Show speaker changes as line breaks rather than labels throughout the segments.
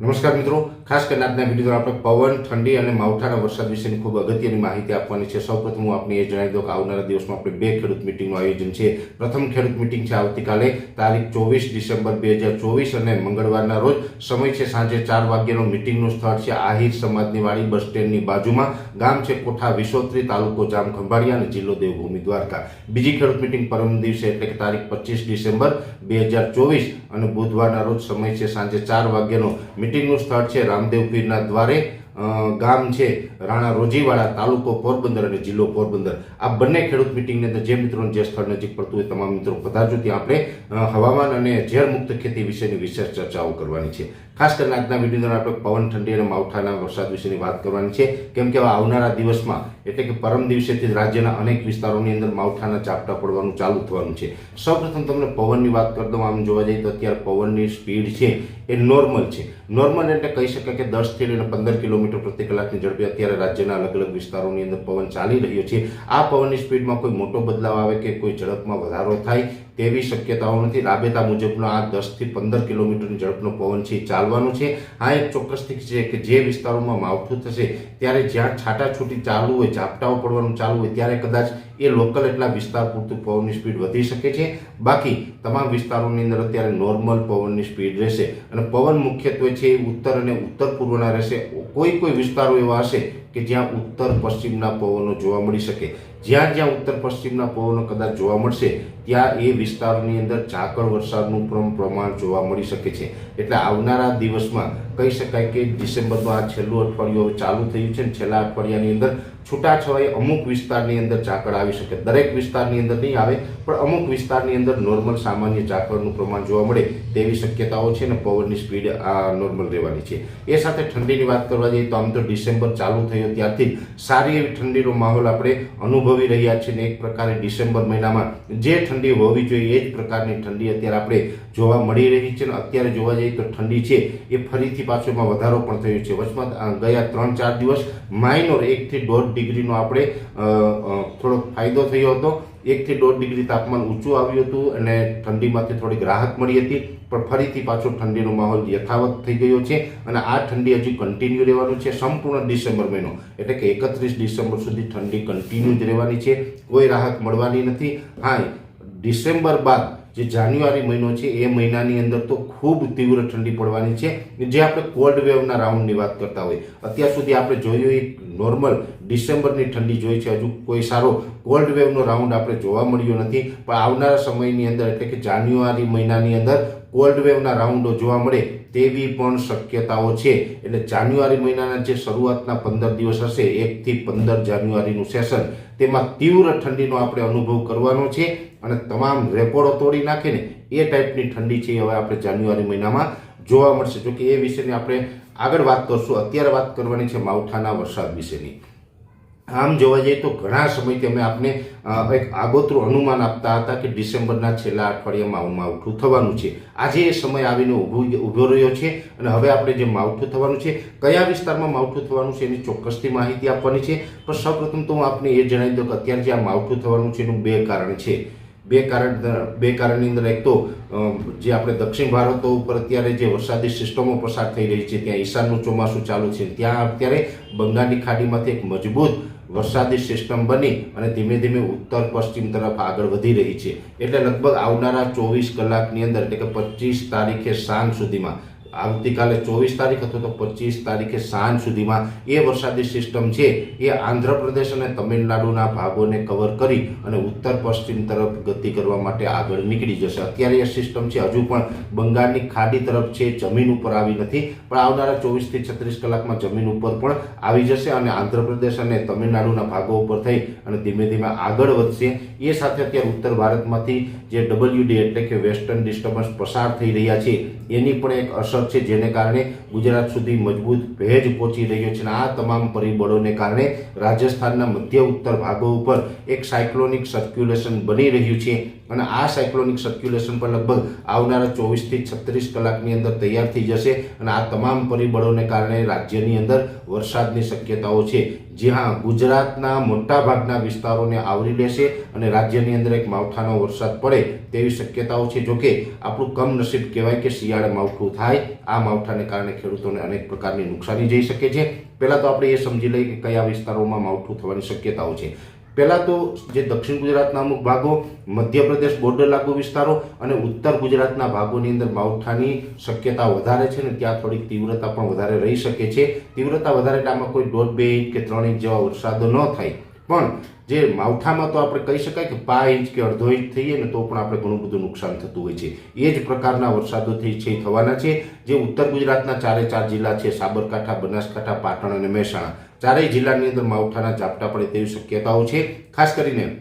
નમસ્કાર મિત્રો. ખાસ કરીને આજના વીડિયો આપણે પવન, ઠંડી અને માવઠાના વરસાદ વિશેની ખૂબ અગત્યની માહિતી આપવાની છે. સૌપ્રથમ હું આપને એ જણાવી દઉં કે આવનારા દિવસમાં આપણે બે ખેડૂત મિટિંગનું આયોજન છે. પ્રથમ ખેડૂત મિટિંગ છે આવતીકાલે, તારીખ ચોવીસ ડિસેમ્બર બે હજાર ચોવીસ અને મંગળવારના રોજ સમય છે સાંજે ચાર વાગ્યાનો મિટિંગનું સ્થળ છે આહિર સમાજની વાડી બસ સ્ટેન્ડની બાજુમાં. ગામ છે કોઠા વિશોત્રી તાલુકો જામ ખંભાળિયા અને જિલ્લો દેવભૂમિ દ્વારકા. બીજી ખેડૂત મિટિંગ પરમ દિવસે એટલે કે તારીખ પચીસ ડિસેમ્બર બે હજાર ચોવીસ અને બુધવારના રોજ સમય છે સાંજે ચાર વાગ્યાનો મિટિંગનું સ્થળ છે રામદેવ પીરના દ્વારે. ગામ છે રાણા રોજીવાડા તાલુકો પોરબંદર અને જિલ્લો પોરબંદર. આ બંને ખેડૂત મિટિંગની અંદર જે મિત્રોને જે સ્થળ નજીક પડતું હોય તમામ મિત્રો પધારજો. ત્યાં આપણે હવામાન અને ઝેરમુક્ત ખેતી વિશેની વિશેષ ચર્ચાઓ કરવાની છે. ખાસ કરીને આજના વીડિયો અંદર આપણે પવન ઠંડી અને માવઠાના વરસાદ વિશેની વાત કરવાની છે. કેમ કે આવનારા દિવસમાં, એટલે કે પરમ દિવસેથી રાજ્યના અનેક વિસ્તારોની અંદર માવઠાના ઝાપટા પડવાનું ચાલુ થવાનું છે. સૌપ્રથમ તમને પવનની વાત કરી દઉં. આમ જોવા જઈએ તો અત્યારે પવનની સ્પીડ છે એ નોર્મલ છે. નોર્મલ એટલે કહી શકાય કે દસથી લઈને પંદર કિલોમીટર પ્રતિ કલાકની ઝડપે અત્યારે રાજ્યના અલગ અલગ વિસ્તારોની અંદર પવન ચાલી રહ્યો છે. આ પવનની સ્પીડમાં કોઈ મોટો બદલાવ આવે કે કોઈ ઝડપમાં વધારો થાય તેવી શક્યતાઓ નથી. રાબેતા મુજબનો આ દસથી પંદર કિલોમીટરની ઝડપનો પવન છે ચાલવાનો છે. આ એક ચોક્કસથી છે કે જે વિસ્તારોમાં માવઠું થશે, ત્યારે જ્યાં છાટાછૂટી ચાલુ હોય, ઝાપટાઓ પડવાનું ચાલુ હોય, ત્યારે કદાચ એ લોકલ એટલા વિસ્તાર પૂરતું પવનની સ્પીડ વધી શકે છે. બાકી તમામ વિસ્તારોની અંદર અત્યારે નોર્મલ પવનની સ્પીડ રહેશે. અને પવન મુખ્યત્વે છે ઉત્તર અને ઉત્તર પૂર્વના રહેશે. કોઈ કોઈ વિસ્તારો એવા હશે કે જ્યાં ઉત્તર પશ્ચિમના પવનો જોવા મળી શકે. જ્યાં જ્યાં ઉત્તર પશ્ચિમના પવનો કદાચ જોવા મળશે, ત્યાં એ વિસ્તારોની અંદર ઝાકળ વરસાદનું પણ પ્રમાણ જોવા મળી શકે છે. એટલે આવનારા દિવસમાં કહી શકાય કે ડિસેમ્બરનું આ છેલ્લું અઠવાડિયું ચાલુ થયું છે છેલ્લા અઠવાડિયાની અંદર છૂટાછવાયે અમુક વિસ્તારની અંદર ઝાકળ આવી શકે. દરેક વિસ્તારની અંદર નહીં આવે, પણ અમુક વિસ્તારની અંદર નોર્મલ સામાન્ય ઝાકળનું પ્રમાણ જોવા મળે તેવી શક્યતાઓ છે ને પવનની સ્પીડ આ નોર્મલ રહેવાની છે. એ સાથે ઠંડીની વાત કરવા જઈએ તો આમ તો ડિસેમ્બર ચાલુ થયો ત્યારથી સારી એવી ઠંડીનો માહોલ આપણે અનુભવી રહ્યા છીએ ને એક પ્રકારે ડિસેમ્બર મહિનામાં જે ઠંડી હોવી જોઈએ એ જ પ્રકારની ઠંડી અત્યારે આપણે જોવા મળી રહી છે ને અત્યારે જોવા જઈએ તો ઠંડી છે એ ફરીથી પાછો એમાં વધારો પણ થયો છે. વચમાં ગયા ત્રણ ચાર દિવસ માઇનોર એકથી દોઢ ડિગ્રીનો આપણે થોડોક ફાયદો થયો હતો. એકથી દોઢ ડિગ્રી તાપમાન ઊંચું આવ્યું હતું અને ઠંડીમાંથી થોડીક રાહત મળી હતી, પણ ફરીથી પાછો ઠંડીનો માહોલ યથાવત થઈ ગયો છે અને આ ઠંડી હજી કન્ટિન્યુ રહેવાનું છે સંપૂર્ણ ડિસેમ્બર મહિનો. એટલે કે એકત્રીસ ડિસેમ્બર સુધી ઠંડી કન્ટિન્યુ જ રહેવાની છે. કોઈ રાહત મળવાની નથી. હા, ડિસેમ્બર બાદ જે જાન્યુઆરી મહિનો છે, એ મહિનાની અંદર તો ખૂબ તીવ્ર ઠંડી પડવાની છે. જે આપણે કોલ્ડ વેવના રાઉન્ડની વાત કરતા હોય. અત્યાર સુધી આપણે જોયું એ નોર્મલ ડિસેમ્બરની ઠંડી જોઈ છે. હજુ કોઈ સારો કોલ્ડ વેવનો રાઉન્ડ આપણે જોવા મળ્યો નથી. પણ આવનારા સમયની અંદર, એટલે કે જાન્યુઆરી મહિનાની અંદર કોલ્ડ વેવના રાઉન્ડો જોવા મળે તેવી પણ શક્યતાઓ છે. એટલે જાન્યુઆરી મહિનાના જે શરૂઆતના પંદર દિવસ હશે એકથી પંદર જાન્યુઆરીનું સેશન તેમાં તીવ્ર ઠંડીનો આપણે અનુભવ કરવાનો છે. અને તમામ રેકોર્ડો તોડી નાખે ને એ ટાઈપની ઠંડી છે હવે આપણે જાન્યુઆરી મહિનામાં જોવા મળશે. જોકે એ વિશેની આપણે આગળ વાત કરશું. અત્યારે વાત કરવાની છે માવઠાના વરસાદ વિશેની. આમ જોવા જઈએ તો ઘણા સમયથી અમે આપને એક આગોતરું અનુમાન આપતા હતા કે ડિસેમ્બરના છેલ્લા અઠવાડિયામાં માવઠું થવાનું છે. આજે એ સમય આવીને ઊભો ઊભો રહ્યો છે અને હવે આપણે જે માવઠું થવાનું છે, કયા વિસ્તારમાં માવઠું થવાનું છે એની ચોક્કસથી માહિતી આપવાની છે. પણ સૌપ્રથમ તો હું આપને એ જણાવી દઉં કે અત્યારે જે આ માવઠું થવાનું છે એનું બે કારણ છે. બે કારણ, બે કારણની અંદર એક તો જે આપણે દક્ષિણ ભારતો ઉપર અત્યારે જે વરસાદી સિસ્ટમો પસાર થઈ રહી છે, ત્યાં ઈશાનનું ચોમાસું ચાલુ છે, ત્યાં અત્યારે બંગાળની ખાડીમાંથી એક મજબૂત વરસાદી સિસ્ટમ બની અને ધીમે ધીમે ઉત્તર પશ્ચિમ તરફ આગળ વધી રહી છે. એટલે લગભગ આવનારા ચોવીસ કલાકની અંદર એટલે કે પચીસ તારીખે સાંજ સુધીમાં આવતીકાલે ચોવીસ તારીખ અથવા તો પચીસ તારીખે સાંજ સુધીમાં એ વરસાદી સિસ્ટમ છે એ આંધ્રપ્રદેશ અને તમિલનાડુના ભાગોને કવર કરી અને ઉત્તર પશ્ચિમ તરફ ગતિ કરવા માટે આગળ નીકળી જશે. અત્યારે એ સિસ્ટમ છે, હજુ પણ બંગાળની ખાડી તરફ છે, જમીન ઉપર આવી નથી, પણ આવનારા ચોવીસથી છત્રીસ કલાકમાં જમીન ઉપર પણ આવી જશે અને આંધ્રપ્રદેશ અને તમિલનાડુના ભાગો ઉપર થઈ અને ધીમે ધીમે આગળ વધશે. એ સાથે અત્યારે ઉત્તર ભારતમાંથી જે ડબલ્યુડી એટલે કે વેસ્ટર્ન ડિસ્ટર્બન્સ પસાર થઈ રહ્યા છે, એની પણ એક અસર છે, જેને કારણે ગુજરાત સુધી મજબૂત ભેજ પહોંચી રહ્યો છે અને આ તમામ પરિબળોને કારણે રાજસ્થાનના મધ્ય ઉત્તર ભાગો ઉપર એક સાયક્લોનિક સર્ક્યુલેશન બની રહ્યું છે અને આ સાયક્લોનિક સર્ક્યુલેશન પણ લગભગ આવનારા ચોવીસથી છત્રીસ કલાકની અંદર તૈયાર થઈ જશે અને આ તમામ પરિબળોને કારણે રાજ્યની અંદર વરસાદની શક્યતાઓ છે. જ્યાં ગુજરાતના મોટાભાગના વિસ્તારોને આવરી લેશે અને રાજ્યની અંદર એક માવઠાનો વરસાદ પડે તેવી શક્યતાઓ છે. જોકે આપણું કમનસીબ કહેવાય કે શિયાળે માવઠું થાય, આ માવઠાને કારણે ખેડૂતોને અનેક પ્રકારની નુકસાની જઈ શકે છે. પહેલાં તો આપણે એ સમજી લઈએ કે કયા વિસ્તારોમાં માવઠું થવાની શક્યતાઓ છે. પહેલાં તો જે દક્ષિણ ગુજરાતના અમુક ભાગો, મધ્યપ્રદેશ બોર્ડર લાગુ વિસ્તારો અને ઉત્તર ગુજરાતના ભાગોની અંદર માવઠાની શક્યતા વધારે છે ને ત્યાં થોડીક તીવ્રતા પણ વધારે રહી શકે છે. તીવ્રતા વધારે એટલે આમાં કોઈ દોઢ બે ઇંચ કે ત્રણ ઇંચ જેવા વરસાદો ન થાય. પણ જે માવઠામાં તો આપણે કહી શકાય કે પા ઇંચ કે અડધો ઇંચ થઈએ ને તો પણ આપણે ઘણું બધું નુકસાન થતું હોય છે. એ જ પ્રકારના વરસાદોથી છે થવાના છે. જે ઉત્તર ગુજરાતના ચારે ચાર જિલ્લા છે, સાબરકાંઠા, બનાસકાંઠા, પાટણ અને મહેસાણા. ચારેય જિલ્લાની અંદર માવઠાના ઝાપટા પડે તેવી શક્યતાઓ છે. ખાસ કરીને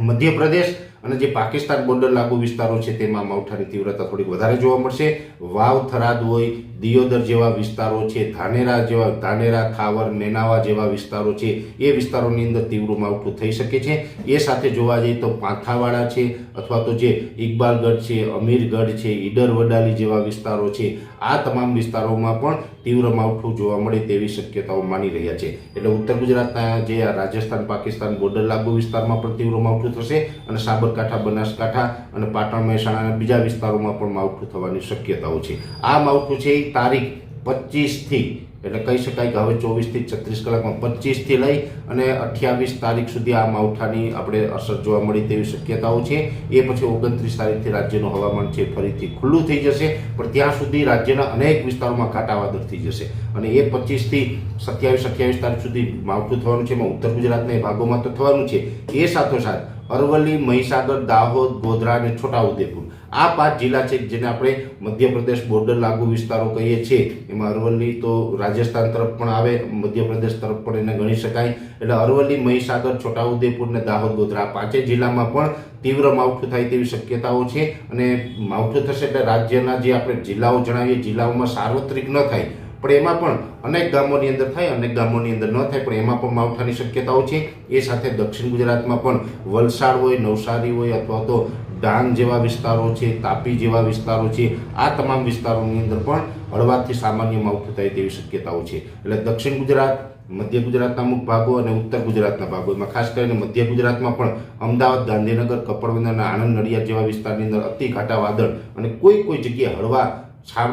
મધ્યપ્રદેશ અને જે પાકિસ્તાન બોર્ડર લાગુ વિસ્તારો છે તેમાં માવઠાની તીવ્રતા થોડીક વધારે જોવા મળશે. વાવ, થરાદ હોય, દિયોદર જેવા વિસ્તારો છે, ધાનેરા જેવા, ધાનેરા, ખાવર નેનાવા જેવા વિસ્તારો છે, એ વિસ્તારોની અંદર તીવ્ર માવઠું થઈ શકે છે. એ સાથે જોવા જઈએ તો પાંથાવાડા છે અથવા તો જે ઇકબાલગઢ છે, અમીરગઢ છે, ઈડર વડાલી જેવા વિસ્તારો છે, આ તમામ વિસ્તારોમાં પણ તીવ્ર માવઠું જોવા મળે તેવી શક્યતાઓ માની રહ્યા છે. એટલે ઉત્તર ગુજરાતના જે રાજસ્થાન પાકિસ્તાન બોર્ડર લાગુ વિસ્તારમાં પણ તીવ્ર માવઠું થશે અને સાબરકાંઠા બનાસકાંઠા અને પાટણ મહેસાણાના બીજા વિસ્તારોમાં પણ માવઠું થવાની શક્યતાઓ છે. આ માવઠું છે એ તારીખ પચીસથી, એટલે કહી શકાય કે હવે ચોવીસથી છત્રીસ કલાકમાં પચીસથી લઈ અને અઠ્યાવીસ તારીખ સુધી આ માવઠાની આપણે અસર જોવા મળી તેવી શક્યતાઓ છે. એ પછી ઓગણત્રીસ તારીખથી રાજ્યનું હવામાન છે ફરીથી ખુલ્લું થઈ જશે, પણ ત્યાં સુધી રાજ્યના અનેક વિસ્તારોમાં કાંટા વાદળ થઈ જશે. અને એ પચીસથી સત્યાવીસ, અઠ્યાવીસ તારીખ સુધી માવઠું થવાનું છે, એમાં ઉત્તર ગુજરાતના ભાગોમાં તો થવાનું છે. એ સાથોસાથ અરવલ્લી, મહીસાગર, દાહોદ, ગોધરા અને છોટાઉદેપુર. આ પાંચ જિલ્લા છે જેને આપણે મધ્યપ્રદેશ બોર્ડર લાગુ વિસ્તારો કહીએ છીએ. એમાં અરવલ્લી તો રાજસ્થાન તરફ પણ આવે, મધ્યપ્રદેશ તરફ પણ એને ગણી શકાય. એટલે અરવલ્લી, મહીસાગર, છોટાઉદેપુર અને દાહોદ, ગોધરા પાંચે જિલ્લામાં પણ તીવ્ર માવઠું થાય તેવી શક્યતાઓ છે. અને માવઠું થશે એટલે રાજ્યના જે આપણે જિલ્લાઓ જણાવીએ, જિલ્લાઓમાં સાર્વત્રિક ન થાય પણ એમાં પણ અનેક ગામોની અંદર થાય, અનેક ગામોની અંદર ન થાય, પણ એમાં પણ માવઠાની શક્યતાઓ છે. એ સાથે દક્ષિણ ગુજરાતમાં પણ વલસાડ હોય, નવસારી હોય અથવા તો ડાંગ જેવા વિસ્તારો છે, તાપી જેવા વિસ્તારો છે, આ તમામ વિસ્તારોની અંદર પણ હળવાથી સામાન્ય માવઠું થાય તેવી શક્યતાઓ છે. એટલે દક્ષિણ ગુજરાત, મધ્ય ગુજરાતના અમુક ભાગો અને ઉત્તર ગુજરાતના ભાગો. એમાં ખાસ કરીને મધ્ય ગુજરાતમાં પણ અમદાવાદ, ગાંધીનગર, કપડવંદર અને આણંદ, નડિયાદ જેવા વિસ્તારની અંદર અતિ ઘાટા વાદળ અને કોઈ કોઈ જગ્યાએ હળવા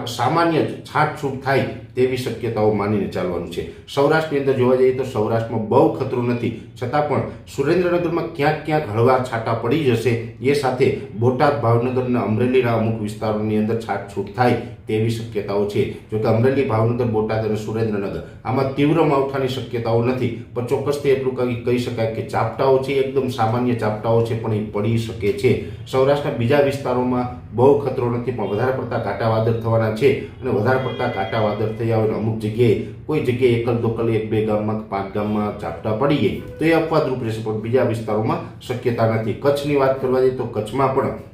સામાન્ય છાંટછૂટ થાય તેવી શક્યતાઓ માનીને ચાલવાનું છે. સૌરાષ્ટ્રની અંદર જોવા જઈએ તો સૌરાષ્ટ્રમાં બહુ ખતરો નથી. છતાં પણ સુરેન્દ્રનગરમાં ક્યાંક ક્યાંક હળવા છાંટા પડી જશે. એ સાથે બોટાદ, ભાવનગર અને અમરેલીના અમુક વિસ્તારોની અંદર છાટછૂટ થાય તેવી શક્યતાઓ છે. જોકે અમરેલી, ભાવનગર, બોટાદ અને સુરેન્દ્રનગર આમાં તીવ્ર માવઠાની શક્યતાઓ નથી. પણ ચોક્કસથી એટલું કહી શકાય કે ચાપટાઓ છે, એકદમ સામાન્ય ચાપટાઓ છે, પણ એ પડી શકે છે. સૌરાષ્ટ્રના બીજા વિસ્તારોમાં બહુ ખતરો નથી, પણ વધારે પડતા કાંટા વાદળ થવાના છે અને વધારે પડતા કાંટા વાદળ થઈ આવે અમુક જગ્યાએ, કોઈ જગ્યાએ એકલ દોકલ એક, બે ગામમાં પાંચ ગામમાં ઝાપટા પડીએ, તો એ અપવાદરૂપ રહેશે. પણ બીજા વિસ્તારોમાં શક્યતા નથી. કચ્છની વાત કરવા જઈએ તો કચ્છમાં પણ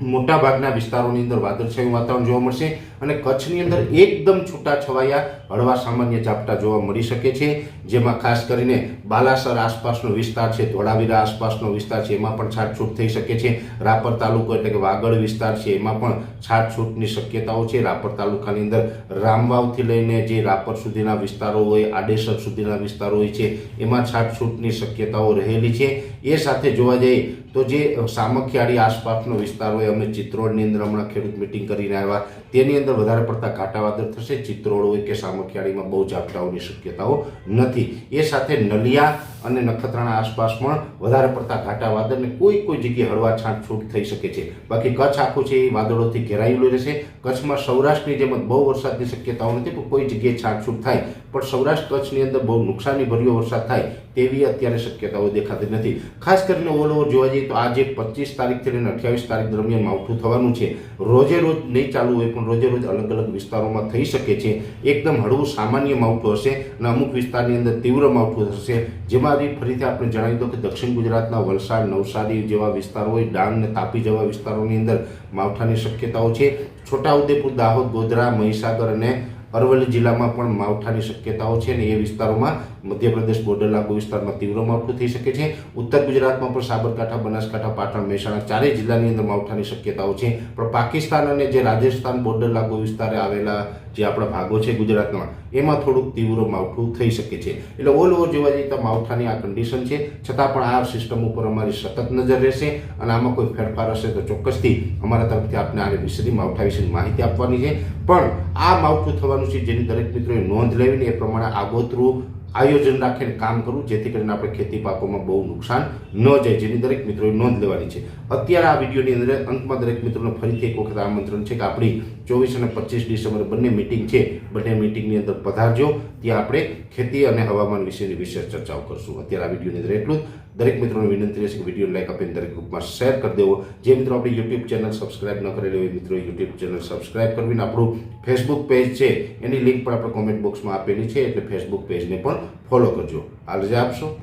મોટા ભાગના વિસ્તારોની અંદર વાદળછાયું વાતાવરણ જોવા મળશે અને કચ્છની અંદર એકદમ છૂટા છવાયા હળવા સામાન્ય ઝાપટા જોવા મળી શકે છે, જેમાં ખાસ કરીને બાલાસર આસપાસનો વિસ્તાર છે, ધોળાવીરા આસપાસનો વિસ્તાર છે, એમાં પણ છાટછૂટ થઈ શકે છે. રાપર તાલુકો એટલે કે વાગડ વિસ્તાર છે, એમાં પણ છાટછૂટની શક્યતાઓ છે. રાપર તાલુકાની અંદર રામવાવથી લઈને જે રાપર સુધીના વિસ્તારો હોય, આડેસર સુધીના વિસ્તારો હોય છે, એમાં છાટછૂટની શક્યતાઓ રહેલી છે. એ સાથે જોવા જઈએ તો જે સામખિયાળી આસપાસનો વિસ્તાર હોય, અમે ચિત્રોડની અંદર હમણાં ખેડૂત મિટિંગ કરીને આવ્યા. તેની અંદર વધારે પડતા કાંટાવાદર થશે ચિત્રોડ હોય કે સામખિયાળીમાં બહુ ઝાપટાઓની શક્યતાઓ નથી. એ સાથે નલિયા અને નખત્રાણા આસપાસ પણ વધારે પડતા ઘાટા વાદળને કોઈ કોઈ જગ્યાએ હળવા છાંટછૂટ થઈ શકે છે. બાકી કચ્છ આખું છે એ વાદળોથી ઘેરાયેલું રહેશે. કચ્છમાં સૌરાષ્ટ્રની જેમ બહુ વરસાદની શક્યતાઓ નથી, પણ કોઈ જગ્યાએ છાંટછૂટ થાય. પણ સૌરાષ્ટ્ર કચ્છની અંદર બહુ નુકસાની ભર્યો વરસાદ થાય તેવી અત્યારે શક્યતાઓ દેખાતી નથી. ખાસ કરીને ઓલ ઓવર જોવા જઈએ તો આજે પચીસ તારીખથી લઈને અઠ્યાવીસ તારીખ દરમિયાન માવઠું થવાનું છે. રોજે રોજ નહીં ચાલુ હોય પણ રોજે રોજ અલગ અલગ વિસ્તારોમાં થઈ શકે છે. એકદમ હળવું સામાન્ય માવઠું હશે અને અમુક વિસ્તારની અંદર તીવ્ર માવઠું થશે. જેમાં આવી ફરીથી આપણે જણાવી દો કે દક્ષિણ ગુજરાતના વલસાડ, નવસારી જેવા વિસ્તારો હોય, ડાંગ અને તાપી જેવા વિસ્તારોની અંદર માવઠાની શક્યતાઓ છે. છોટાઉદેપુર, દાહોદ, ગોધરા, મહીસાગર અને અરવલ્લી જિલ્લામાં પણ માવઠાની શક્યતાઓ છે અને એ વિસ્તારોમાં મધ્યપ્રદેશ બોર્ડર લાગુ વિસ્તારમાં તીવ્ર માવઠું થઈ શકે છે. ઉત્તર ગુજરાતમાં પણ સાબરકાંઠા, બનાસકાંઠા, પાટણ, મહેસાણા ચારેય જિલ્લાની અંદર માવઠાની શક્યતાઓ છે. પણ પાકિસ્તાન અને જે રાજસ્થાન બોર્ડર લાગુ વિસ્તારે આવેલા જે આપણા ભાગો છે ગુજરાતમાં, એમાં થોડુંક તીવ્ર માવઠું થઈ શકે છે. એટલે ઓલ ઓવર જોવા જઈએ તો માવઠાની આ કન્ડિશન છે. છતાં પણ આ સિસ્ટમ ઉપર અમારી સતત નજર રહેશે અને આમાં કોઈ ફેરફાર હશે તો ચોક્કસથી અમારા તરફથી આપને આ વિશેની માવઠા વિશેની માહિતી આપવાની છે. પણ આ માવઠું થવાનું છે જેની દરેક મિત્રોએ નોંધ લેવીને એ પ્રમાણે આગોતરું આયોજન રાખીને કામ કરવું, જેથી કરીને આપણે ખેતી પાકોમાં બહુ નુકસાન ન જાય, જેની દરેક મિત્રોએ નોંધ લેવાની છે. અત્યારે આ વિડીયોની અંદર અંતમાં દરેક મિત્રોને ફરીથી એક વખત આમંત્રણ છે કે આપણી ચોવીસ અને પચીસ ડિસેમ્બર બંને મિટિંગ છે. બંને મિટિંગની અંદર પધારજો. ત્યાં આપણે ખેતી અને હવામાન વિશેની વિશેષ ચર્ચાઓ કરશું. અત્યારે આ વિડીયોની અંદર એટલું જ. દરેક મિત્રોને વિનંતી રહેશે કે વીડિયો લાઈક આપીને દરેક ગ્રુપમાં શેર કરી દેવો. જે મિત્રો આપણી યુટ્યુબ ચેનલ સબસ્ક્રાઇબ ન કરેલી હોય, મિત્રો યુટ્યુબ ચેનલ સબસ્ક્રાઇબ કરવીને આપણું ફેસબુક પેજ છે, એની લિંક પણ આપણે કોમેન્ટ બોક્સમાં આપેલી છે, એટલે ફેસબુક પેજને પણ ફોલો કરજો. આ રજા આપશો.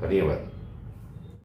ધન્યવાદ.